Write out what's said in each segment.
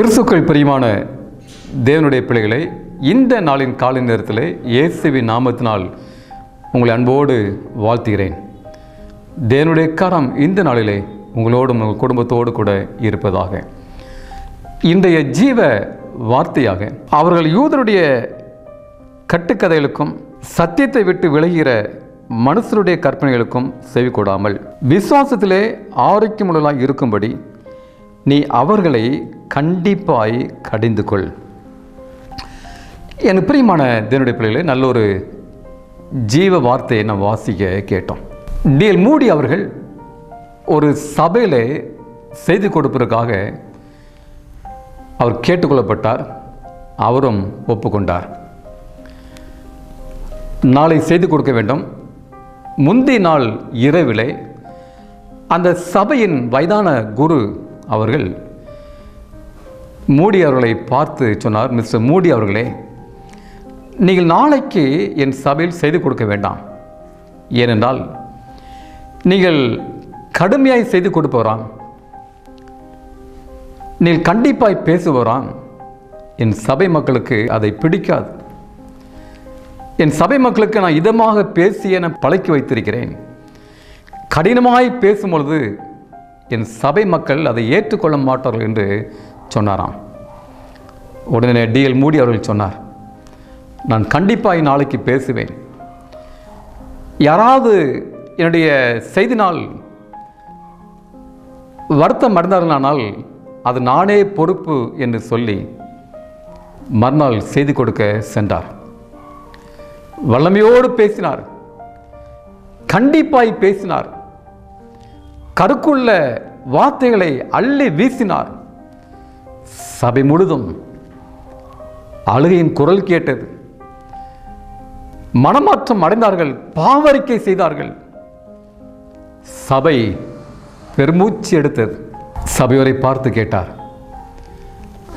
கிறிஸ்துக்கள் பிரியமான தேவனுடைய பிள்ளைகளை இந்த நாளின் காலை நேரத்தில் இயேசுவின் நாமத்தினால் உங்களை அன்போடு வாழ்த்துகிறேன். தேவனுடைய கரம் இந்த நாளிலே உங்களோடும் உங்கள் குடும்பத்தோடு கூட இருப்பதாக. இன்றைய ஜீவ வார்த்தையாக அவர்கள் யூதருடைய கட்டுக்கதைகளுக்கும் சத்தியத்தை விட்டு விலகிற மனுஷருடைய கற்பனைகளுக்கும் செவி கொடாமல் விசுவாசத்திலே ஆரோக்கியமுள்ளதாக இருக்கும்படி நீ அவர்களை கண்டிப்பாய் கடிந்து கொள் எனக்கு பிரியமான தேவனுடைய பிள்ளைகளே நல்ல ஒரு ஜீவ வார்த்தையை நான் வாசிக்க கேட்டோம். டிஎல் மூடி அவர்கள் ஒரு சபையில் செய்தி கொடுப்பதற்காக அவர் கேட்டுக்கொள்ளப்பட்டார் அவரும் ஒப்புக்கொண்டார். நாளை செய்து கொடுக்க வேண்டும். முந்தைய நாள் இரவிலே அந்த சபையின் வயதான குரு அவர்கள் மூடி அவர்களை பார்த்து சொன்னார் மிஸ்டர் மூடி அவர்களே நீங்கள் நாளைக்கு என் சபையில் செய்து கொடுக்க வேண்டாம். ஏனென்றால் நீங்கள் கடுமையாய் செய்து கொடுப்பவராம் நீங்கள் கண்டிப்பாய் பேசுபவராம் என் சபை மக்களுக்கு அதை பிடிக்காது. என் சபை மக்களுக்கு நான் இதமாக பேசி என பழக்கி வைத்திருக்கிறேன். கடினமாய் பேசும் பொழுது என் சபை மக்கள் அதை ஏற்றுக்கொள்ள மாட்டார்கள் என்று சொன்னாராம். உடனே டிஎல் மூடி அவர்கள் சொன்னார் நான் கண்டிப்பாக நாளைக்கு பேசுவேன். யாராவது என்னுடைய செய்தினால் வருத்தம் அடைந்தார்களானால் அது நானே பொறுப்பு என்று சொல்லி மறுநாள் செய்தி கொடுக்க சென்றார். வல்லமையோடு பேசினார். கண்டிப்பாய் பேசினார். கருக்குள்ள வார்த்தைகளை அள்ளி வீசினார். சபை முழுதும் அழுகையின் குரல் கேட்டது. மனமாற்றம் அடைந்தார்கள் பாவரிக்கை செய்தார்கள். சபை பெருமூச்சு எடுத்தது. சபையோரை பார்த்து கேட்டார்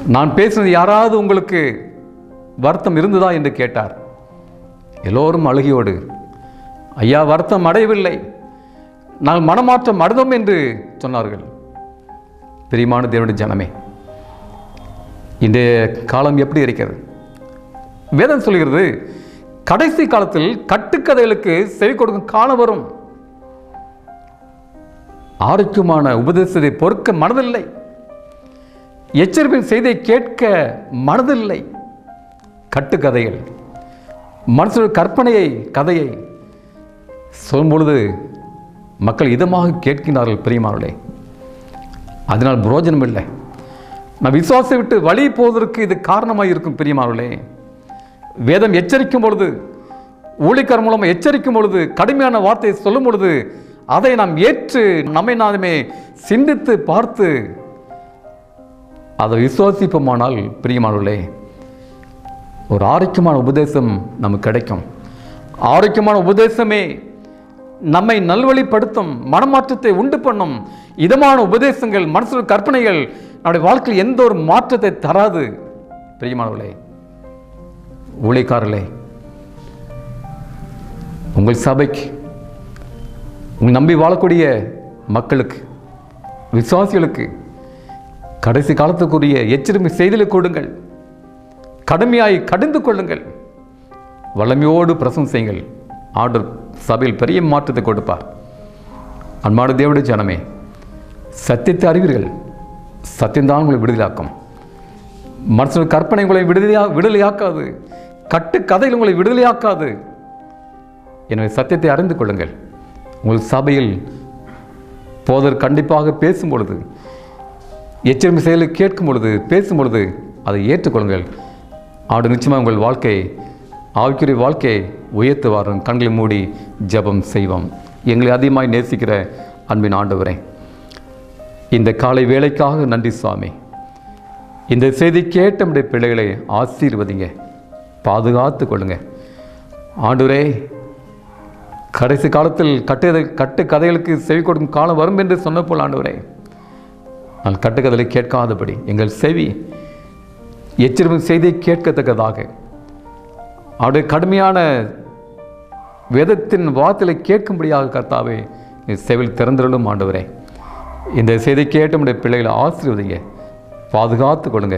நான் பேசுனது யாராவது உங்களுக்கு வருத்தம் இருந்ததா? என்று கேட்டார். எல்லோரும் அழுகியோடு ஐயா வருத்தம் அடையவில்லை. நாங்கள் மனமாற்றம் அடைந்தோம் என்று சொன்னார்கள். பிரியமான தேவனுடைய ஜனமே இந்த காலம் எப்படி இருக்கிறது? வேதம் சொல்கிறது கடைசி காலத்தில் கட்டுக்கதைகளுக்கு செவி கொடுக்கும் காலம் வரும். ஆரோக்கியமான உபதேசத்தை பொறுக்க மனதில்லை. எச்சரிப்பின் செய்தியை கேட்க மனதில்லை. கட்டுக்கதைகள் மனசு கற்பனையை கதையை சொல்லும் பொழுது மக்கள் இதமாக கேட்கிறார்கள் பிரியமானவர்களே. அதனால் புரோஜனம் இல்லை. நான் விசுவாசத்தை விட்டு வழி போவதற்கு இது காரணமாக இருக்கும் பிரியமானவர்களே. வேதம் எச்சரிக்கும் பொழுது ஊழிக்கர் மூலமாக எச்சரிக்கும் பொழுது கடுமையான வார்த்தையை சொல்லும் பொழுது அதை நாம் ஏற்று நம்மை நாமே சிந்தித்து பார்த்து அதை விசுவாசிப்போமானால் பிரியமானவர்களே ஒரு ஆரோக்கியமான உபதேசம் நமக்கு கிடைக்கும். ஆரோக்கியமான உபதேசமே நம்மை நல்வழிப்படுத்தும் மனமாற்றத்தை உண்டு பண்ணும் இதமான உபதேசங்கள் மனசு கற்பனைகள் நம்முடைய வாழ்க்கையில் எந்த ஒரு மாற்றத்தை தராது. பிரியமானவர்களே ஊழிக்காரர்களே உங்கள் சபைக்கு உங்கள் நம்பி வாழக்கூடிய மக்களுக்கு விசுவாசிகளுக்கு கடைசி காலத்துக்குரிய எச்சரிக்கை செய்திகளை கொடுங்கள். கடுமையாய் கடிந்து கொள்ளுங்கள். வளமையோடு பிரசம் செய்யுங்கள். ஆர்டர் சபையில் பெரிய மாற்றத்தை கொடுப்பார். அன்பான தேவடைய ஜனமே சத்தியத்தை அறிவீர்கள். சத்தியம்தான் உங்களை விடுதலாக்கும். மனுஷன் கற்பனை உங்களை விடுதலையா விடுதலையாக்காது. கட்டு கதையில் உங்களை விடுதலையாக்காது. எனவே சத்தியத்தை அறிந்து கொள்ளுங்கள். உங்கள் சபையில் போதர் கண்டிப்பாக பேசும் பொழுது எச்சரிக்கை செயலை கேட்கும் பொழுது பேசும் பொழுது அதை ஏற்றுக்கொள்ளுங்கள். ஆடு நிச்சயமாக உங்கள் வாழ்க்கை ஆவிக்குரிய வாழ்க்கையை உயர்த்து வாரும் கண்களை மூடி ஜெபம் செய்வோம். எங்களை அதிகமாய் நேசிக்கிற அன்பின் ஆண்டவரே இந்த காலை வேலைக்காக நன்றி சுவாமி இந்த செய்தி கேட்ட நம்முடைய பிள்ளைகளை ஆசீர்வதிங்க பாதுகாத்து கொள்ளுங்க. ஆண்டுரே கடைசி காலத்தில் கட்டு கட்டு கதைகளுக்கு செவி கொடுக்கும் காலம் வரும் என்று சொன்ன போல் ஆண்டவரே நான் கட்டுக்கதலை கேட்காதபடி எங்கள் செவி எச்சரிக்கும் செய்தியை கேட்கத்தக்கதாக அவருடைய கடுமையான வேதத்தின் வார்த்தைகளை கேட்கும்படியாக கர்த்தாவே செவில் திறந்திரலும் ஆண்டவரே. இந்த செய்தி கேட்டு நம்முடைய பிள்ளைகளை ஆசீர்வதிங்க. பாதுகாத்து கொடுங்க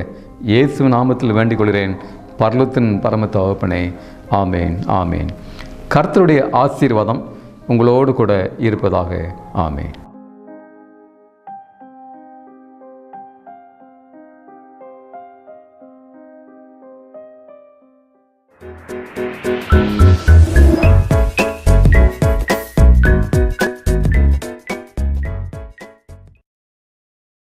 இயேசு நாமத்தில் வேண்டிக் கொள்கிறேன் பர்லத்தின் பரம தகப்பனே. ஆமேன் ஆமேன். கர்த்தருடைய ஆசீர்வாதம் உங்களோடு கூட இருப்பதாக. ஆமேன்.